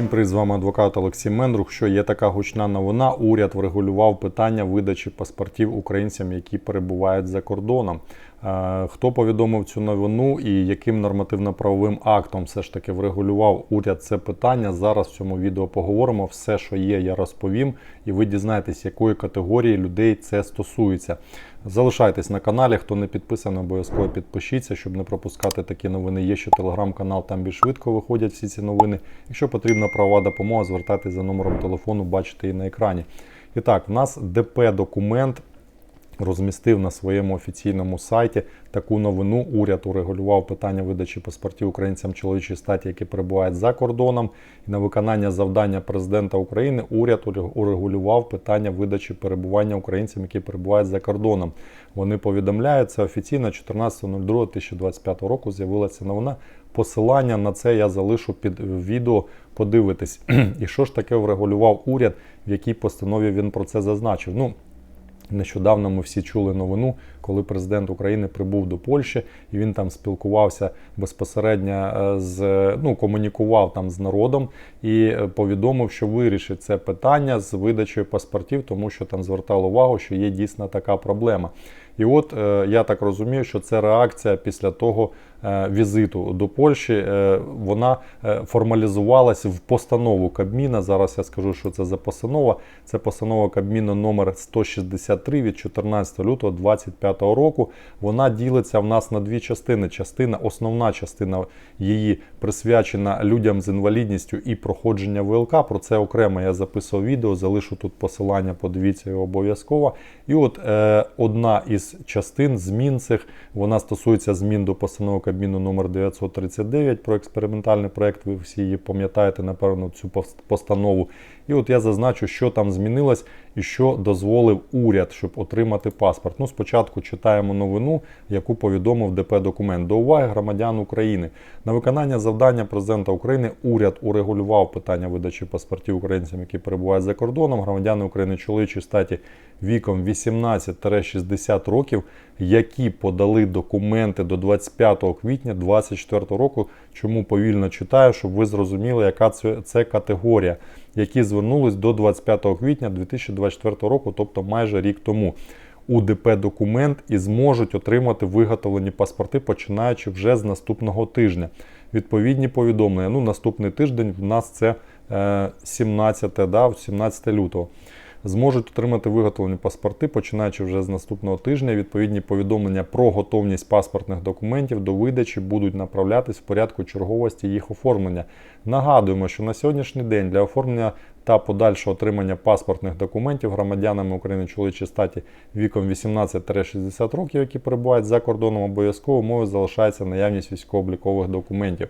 Всім привіт, з вами адвокат Олексій Мендрух. Що є така гучна новина? Уряд врегулював питання видачі паспортів українцям, які перебувають за кордоном. Е, Хто повідомив цю новину і яким нормативно-правовим актом все ж таки врегулював уряд це питання? Зараз в цьому відео поговоримо. Все, що є, я розповім, і ви дізнаєтесь, якої категорії людей це стосується. Залишайтесь на каналі. Хто не підписаний, обов'язково підпишіться, щоб не пропускати такі новини. Є ще телеграм-канал, там більш швидко виходять всі ці новини. Якщо потрібна правова допомога, звертайтеся за номером телефону, бачите її на екрані. І так, в нас ДП документ розмістив на своєму офіційному сайті таку новину. Уряд урегулював питання видачі паспортів українцям чоловічої статі, які перебувають за кордоном. І на виконання завдання президента України уряд урегулював питання видачі перебування українцям, які перебувають за кордоном. Вони повідомляють це офіційно 14.02.2025 року. З'явилася новина. Посилання на це я залишу під відео. Подивитись, і що ж таке врегулював уряд, в якій постанові він про це зазначив. Ну, Нещодавно ми всі чули новину, коли президент України прибув до Польщі і він там спілкувався безпосередньо е, з ну комунікував там з народом і е, повідомив, що вирішить це питання з видачею паспортів, тому що там звертало увагу, що є дійсно така проблема. І от е, я так розумію, що це реакція після того візиту до Польщі. Е, вона е, формалізувалась в постанову Кабміна. Зараз я скажу, що це за постанова. Це постанова Кабміну номер 163 від 14 лютого 2025 року. Вона ділиться в нас на дві частини. Частина, основна частина її присвячена людям з інвалідністю і проходження ВЛК. Про це окремо я записував відео. Залишу тут посилання, подивіться його обов'язково. І от е, одна із частин змін цих вона стосується змін до постанови Кабміну номер 939 про експериментальний проект. Ви всі її пам'ятаєте, напевно, цю постанову. І от я зазначу, що там змінилось і що дозволив уряд, щоб отримати паспорт. Ну, спочатку читаємо новину, яку повідомив ДП документ до уваги громадян України. На виконання завдання президента України уряд урегулював питання видачі паспортів українцям, які перебувають за кордоном. Громадяни України чоловічої статі віком 18-60 років, які подали документи до 25 квітня 2024 року. Чому повільно читаю, щоб ви зрозуміли, яка це, це категорія, які звернулись до 25 квітня 2024 року, тобто майже рік тому. У ДП документ і зможуть отримати виготовлені паспорти, починаючи вже з наступного тижня. Відповідні повідомлення. Ну, наступний тиждень в нас це 17, да, 17 лютого зможуть отримати виготовлені паспорти, починаючи вже з наступного тижня. Відповідні повідомлення про готовність паспортних документів до видачі будуть направлятись в порядку черговості їх оформлення. Нагадуємо, що на сьогоднішній день для оформлення та подальшого отримання паспортних документів громадянами України чоловічої статі віком 18-60 років, які перебувають за кордоном, обов'язково мовою залишається наявність військово-облікових документів.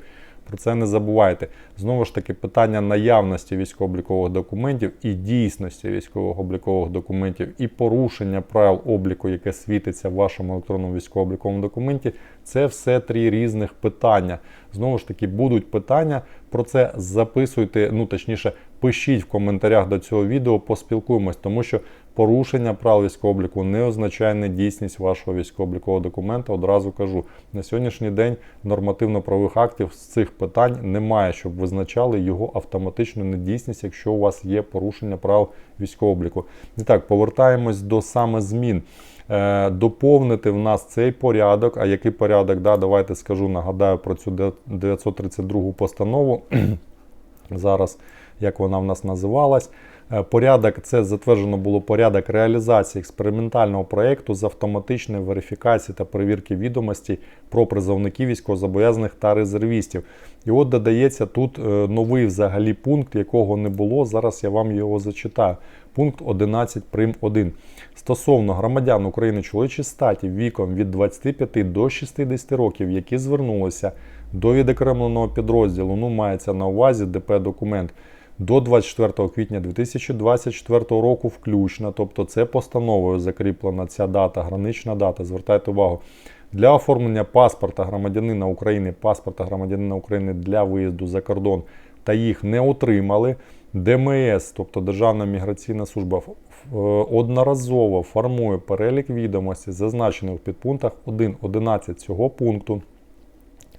Про це не забувайте. Знову ж таки, питання наявності військово-облікових документів і дійсності військово-облікових документів, і порушення правил обліку, яке світиться в вашому електронному військово-обліковому документі, це все три різних питання. Знову ж таки, будуть питання про це. Записуйте, ну точніше, пишіть в коментарях до цього відео, поспілкуємось, тому що порушення правил військового обліку не означає недійсність вашого військово-облікового документа. Одразу кажу, на сьогоднішній день нормативно-правових актів з цих питань немає, щоб визначали його автоматичну недійсність, якщо у вас є порушення правил військового обліку. І так, повертаємось до саме змін. Е, доповнити в нас цей порядок. А який порядок? Да, Давайте скажу, нагадаю про цю 932 постанову. Зараз як вона в нас називалась. Е, порядок це затверджено було порядок реалізації експериментального проєкту з автоматичної верифікації та перевірки відомостей про призовників військовозобов'язаних та резервістів. І от додається тут е, новий взагалі пункт, якого не було. Зараз я вам його зачитаю. Пункт 11 прим 1. Стосовно громадян України чоловічої статі віком від 25 до 60 років, які звернулися до відокремленого підрозділу, ну мається на увазі ДП документ до 24 квітня 2024 року включно. Тобто це постановою закріплена ця дата, гранична дата. Звертайте увагу. Для оформлення паспорта громадянина України, паспорта громадянина України для виїзду за кордон та їх не отримали. ДМС, тобто Державна міграційна служба, одноразово формує перелік відомостей, зазначених в підпунктах 1.11 цього пункту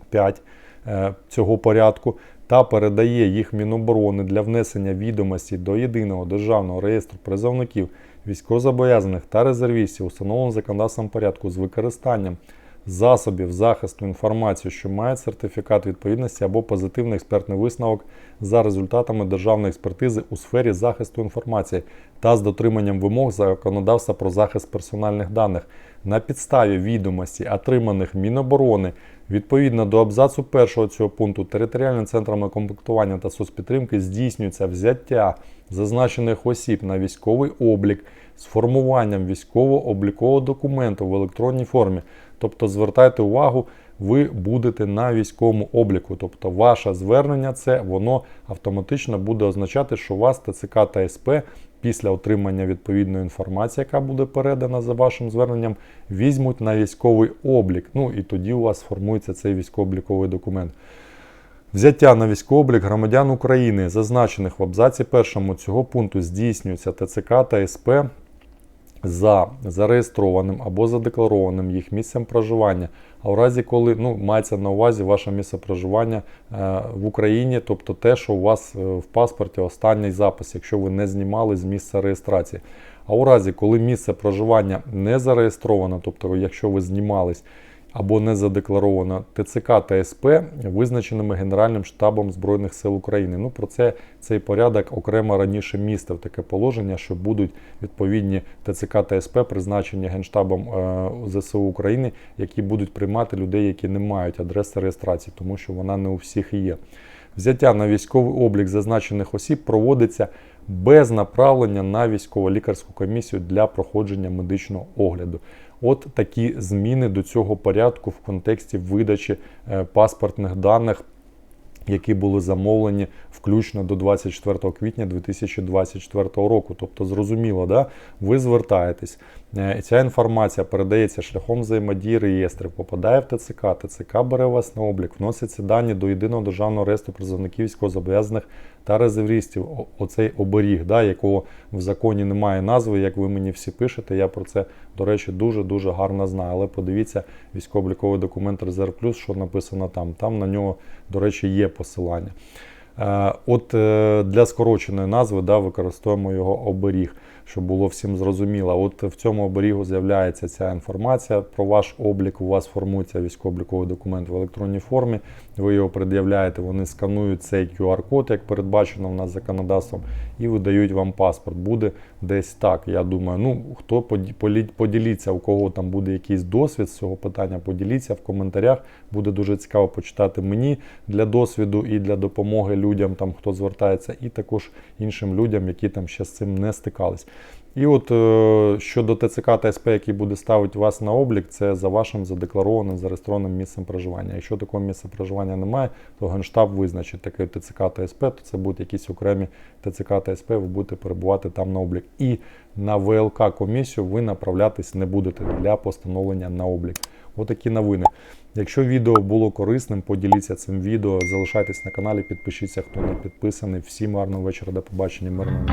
5 е, цього порядку та передає їх Міноборони для внесення відомості до єдиного державного реєстру призовників, військовозобов'язаних та резервістів, установленого законодавством порядку з використанням засобів захисту інформації, що мають сертифікат відповідності або позитивний експертний висновок за результатами державної експертизи у сфері захисту інформації та з дотриманням вимог законодавства про захист персональних даних на підставі відомості, отриманих Міноборони відповідно до абзацу першого цього пункту територіальним центрами комплектування та соцпідтримки здійснюється взяття зазначених осіб на військовий облік з формуванням військово-облікового документу в електронній формі. Тобто звертайте увагу, ви будете на військовому обліку. Тобто ваше звернення це воно автоматично буде означати, що у вас ТЦК та СП після отримання відповідної інформації, яка буде передана за вашим зверненням, візьмуть на військовий облік. Ну і тоді у вас сформується цей військово-обліковий документ. Взяття на військовий облік громадян України, зазначених в абзаці першому цього пункту, здійснюється ТЦК та СП за зареєстрованим або задекларованим їх місцем проживання. А в разі, коли ну, мається на увазі ваше місце проживання е, в Україні, тобто те, що у вас е, в паспорті останній запис, якщо ви не знімали з місця реєстрації. А у разі, коли місце проживання не зареєстровано, тобто якщо ви знімались або не задекларовано ТЦК та СП, визначеними Генеральним штабом Збройних сил України. Ну про це цей порядок окремо раніше містив таке положення, що будуть відповідні ТЦК та СП, призначені Генштабом е, ЗСУ України, які будуть приймати людей, які не мають адреси реєстрації, тому що вона не у всіх є. Взяття на військовий облік зазначених осіб проводиться без направлення на військово-лікарську комісію для проходження медичного огляду. От такі зміни до цього порядку в контексті видачі е, паспортних даних. Які були замовлені включно до 24 квітня 2024 року. Тобто, зрозуміло, да? ви звертаєтесь, е, ця інформація передається шляхом взаємодії реєстрів, попадає в ТЦК, ТЦК бере вас на облік, вносяться дані до єдиного державного реєстру призовників військовозобов'язаних та резервістів. Оцей оберіг, да, якого в законі немає назви, як ви мені всі пишете. Я про це, до речі, дуже-дуже гарно знає. Але подивіться військово-обліковий документ Резерв Плюс, що написано там. Там на нього, до речі, є посилання. Е, От е, для скороченої назви да, використовуємо його оберіг, щоб було всім зрозуміло. От в цьому оберігу з'являється ця інформація про ваш облік. У вас формується військово-обліковий документ в електронній формі. Ви його пред'являєте, вони сканують цей QR-код, як передбачено в нас законодавством, і видають вам паспорт. Буде десь так. Я думаю, ну хто поді- поділіться, у кого там буде якийсь досвід з цього питання, поділіться в коментарях. Буде дуже цікаво почитати мені для досвіду і для допомоги людям, там хто звертається, і також іншим людям, які там ще з цим не стикались. І от е, щодо ТЦК та СП, який буде ставити вас на облік, це за вашим задекларованим зареєстрованим місцем проживання. Якщо такого місця проживання немає, то Генштаб визначить таке ТЦК та СП, то це будуть якісь окремі ТЦК та СП, ви будете перебувати там на облік. І на ВЛК комісію ви направлятись не будете для постановлення на облік. Отакі новини. Якщо відео було корисним, поділіться цим відео, залишайтесь на каналі, підпишіться, хто не підписаний. Всім гарного вечора, до побачення, мирного.